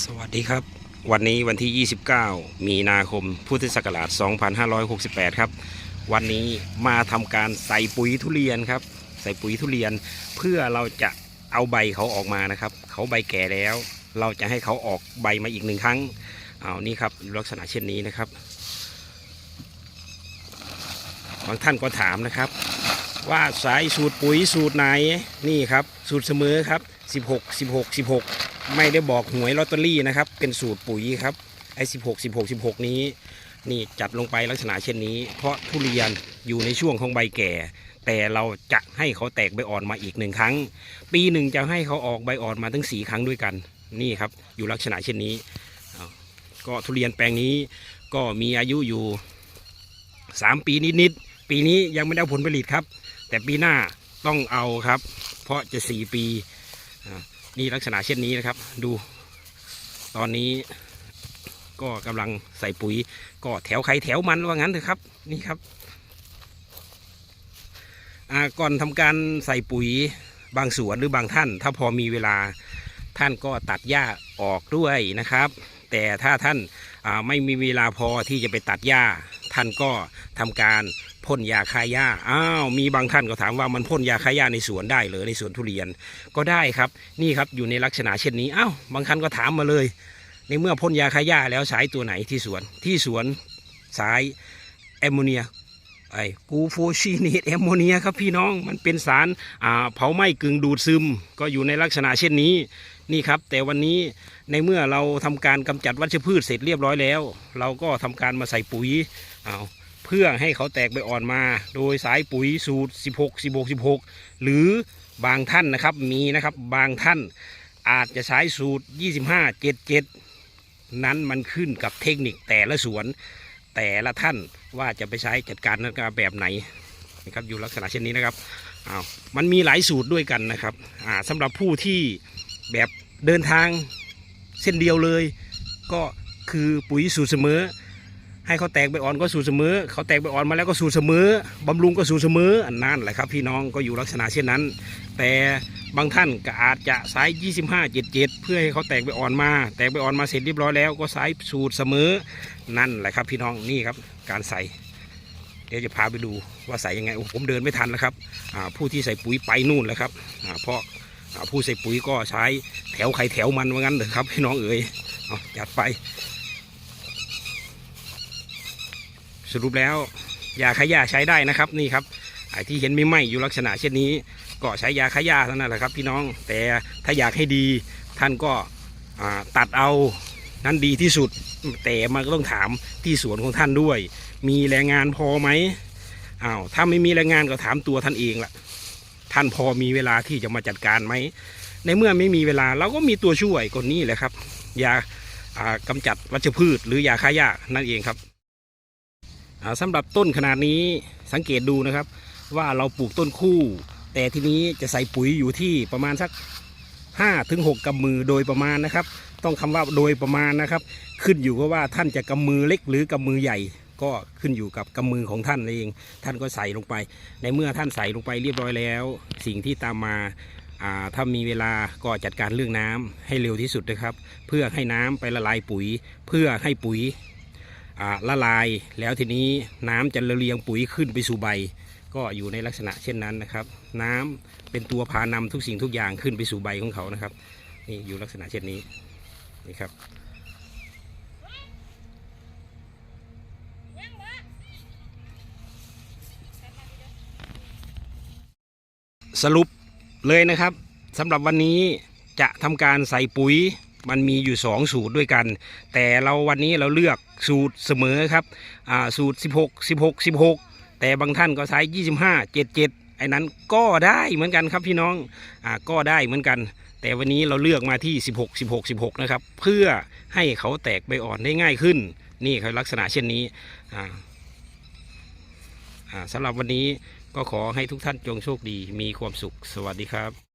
สวัสดีครับ วันนี้วันที่ 29 มีนาคม พุทธศักราช 2568 ครับ วันนี้มาทำการใส่ปุ๋ยทุเรียนครับ ใส่ปุ๋ยทุเรียนเพื่อเราจะเอาใบเขาออกมานะครับ เขาใบแก่แล้ว เราจะให้เขาออกใบมาอีกหนึ่งครั้ง เอานี่ครับลักษณะเช่นนี้นะครับ บางท่านก็ถามนะครับ ว่าสายสูตรปุ๋ยสูตรไหน นี่ครับ สูตรเสมอครับ 16 16 16 ไม่ได้บอกหวยลอตเตอรี่นะครับ เป็นสูตรปุ๋ยครับไอ้16 16 16นี้ นี่จัดลงไปลักษณะเช่นนี้ เพราะทุเรียนอยู่ในช่วงของใบแก่ แต่เราจะให้เขาแตกใบอ่อนมาอีกหนึ่งครั้ง ปีหนึ่งจะให้เขาออกใบอ่อนมาทั้งสีครั้งด้วยกันนี่ครับ อยู่ลักษณะเช่นนี้ก็ทุเรียนแปลงนี้ก็มีอายุอยู่ 3 ปีนิดๆปีนี้ยังไม่ได้เอาผลผลิตครับ แต่ปีหน้าต้องเอาครับ เพราะจะ 4 ปี นี่ลักษณะเช่นนี้นะครับ ดู ตอนนี้ก็กำลังใส่ปุ๋ย ก็แถวใครแถวมันว่างั้นเถอะครับ นี่ครับอ่าก่อนทำการใส่ปุ๋ยบางสวนหรือบางท่าน ถ้าพอมีเวลาท่านก็ตัดหญ้าออกด้วยนะครับ แต่ถ้าท่านอ่าไม่มีเวลาพอที่จะไปตัดหญ้า ท่านก็ทำการพ่นยาฆ่าหญ้าอ้าวมีบางท่านก็ถามว่ามันพ่นยาฆ่าหญ้าในสวนได้หรือในสวนทุเรียนก็ได้ครับนี่ครับอยู่ในลักษณะเช่นนี้อ้าวบางท่านก็ถามมาเลย ในเมื่อพ่นยาฆ่าหญ้าแล้วใช้ตัวไหนที่สวนที่สวนสายแอมโมเนียไอ้กูโฟชีนีดแอมโมเนียครับพี่น้องมันเป็นสารเผาไหม้กึ่งดูดซึม ก็อยู่ในลักษณะเช่นนี้ นี่ครับ แต่วันนี้ในเมื่อเราทำการกำจัดวัชพืชเสร็จเรียบร้อยแล้ว เราก็ทำการมาใส่ปุ๋ยเอาเพื่อให้เขาแตกใบอ่อนมา โดยสายปุ๋ยสูตร 16 16 16 หรือบางท่านนะครับมีนะครับบางท่านอาจจะใช้สูตร 25 77 นั้นมันขึ้นกับเทคนิคแต่ละสวน แต่ละท่านว่าจะไปใช้จัดการนั้นแบบไหนนะครับอยู่ลักษณะเช่นนี้นะครับอ้าวมันมีหลายสูตรด้วยกันนะครับอ่าสำหรับผู้ที่ แบบเดินทางเส้นเดียวเลย ก็คือปุ๋ยสูตรเสมอ ให้เขาแตกใบอ่อนก็สูตรเสมอ เขาแตกใบอ่อนมาแล้วก็สูตรเสมอบำรุงก็สูตรเสมออันนั่นแหละครับ พี่น้องก็อยู่ลักษณะเช่นนั้น แต่บางท่านก็อาจจะใช้25 77 เพื่อให้เขาแตกใบอ่อนมา แตกใบอ่อนมาเสร็จเรียบร้อยแล้วก็ใช้สูตรเสมอนั่นแหละครับ พี่น้องนี่ครับการใส่เดี๋ยวจะพาไปดูว่าใส่ยังไงผมเดินไม่ทันแล้วครับผู้ที่ใส่ปุ๋ยไปนู่นแล้วครับอ่าเพราะอ่า ผู้ใส่ปุ๋ยก็ใช้แถวใครแถวมันว่างั้นเถอะครับพี่น้องเอ๋ยเอาจัดไป สรุปแล้วยาขยะใช้ได้นะครับนี่ครับไอ้ที่เห็นไม่ไหมอยู่ลักษณะเช่นนี้ ก็ใช้ยาขยะเท่านั้นแหละครับพี่น้องแต่ถ้าอยากให้ดีท่านก็ตัดเอานั้นดีที่สุด แต่มันก็ต้องถามที่สวนของท่านด้วย มีแรงงานพอไหมอ้าวถ้าไม่มีแรงงานก็ถามตัวท่านเองล่ะ ท่านพอมีเวลาที่จะมาจัดการไหม ในเมื่อไม่มีเวลาเราก็มีตัวช่วยก็นี่แหละครับยาอ่ากำจัดวัชพืช หรือยาฆ่าหญ้านั่นเองครับอ่าสำหรับต้นขนาดนี้สังเกตดูนะครับ ว่าเราปลูกต้นคู่ แต่ทีนี้จะใส่ปุ๋ยอยู่ที่ประมาณสัก5ถึง6กำมือโดยประมาณนะครับ ต้องคำว่าโดยประมาณนะครับ ขึ้นอยู่กับว่าท่านจะกำมือเล็กหรือกำมือใหญ่ ก็ขึ้นอยู่กับกำมือของท่านเอง ท่านก็ใส่ลงไป ในเมื่อท่านใส่ลงไปเรียบร้อยแล้ว สิ่งที่ตามมาถ้ามีเวลาก็จัดการเรื่องน้ำให้เร็วที่สุดนะครับ เพื่อให้น้ำไปละลายปุ๋ย เพื่อให้ปุ๋ยละลาย แล้วทีนี้น้ำจะระเลียงปุ๋ยขึ้นไปสู่ใบ ก็อยู่ในลักษณะเช่นนั้นนะครับ น้ำเป็นตัวพานำทุกสิ่งทุกอย่างขึ้นไปสู่ใบของเขานะครับนี่อยู่ลักษณะเช่นนี้นี่ครับ สรุปเลยนะครับสำหรับวันนี้จะทำการใส่ปุ๋ยมันมีอยู่ 2 สูตรด้วยกัน แต่เราวันนี้เราเลือกสูตรเสมอครับอ่าสูตร 16 16 16 แต่บางท่านก็ใช้ 25 77 ไอ้นั้นก็ได้เหมือนกันครับพี่น้องอ่าก็ได้เหมือนกัน แต่วันนี้เราเลือกมาที่ 16 16 16 นะครับ เพื่อให้เขาแตกใบอ่อนได้ง่ายขึ้น นี่คือลักษณะเช่นนี้อ่าอ่าสำหรับวันนี้ ก็ขอให้ทุกท่านจงโชคดีมีความสุขสวัสดีครับ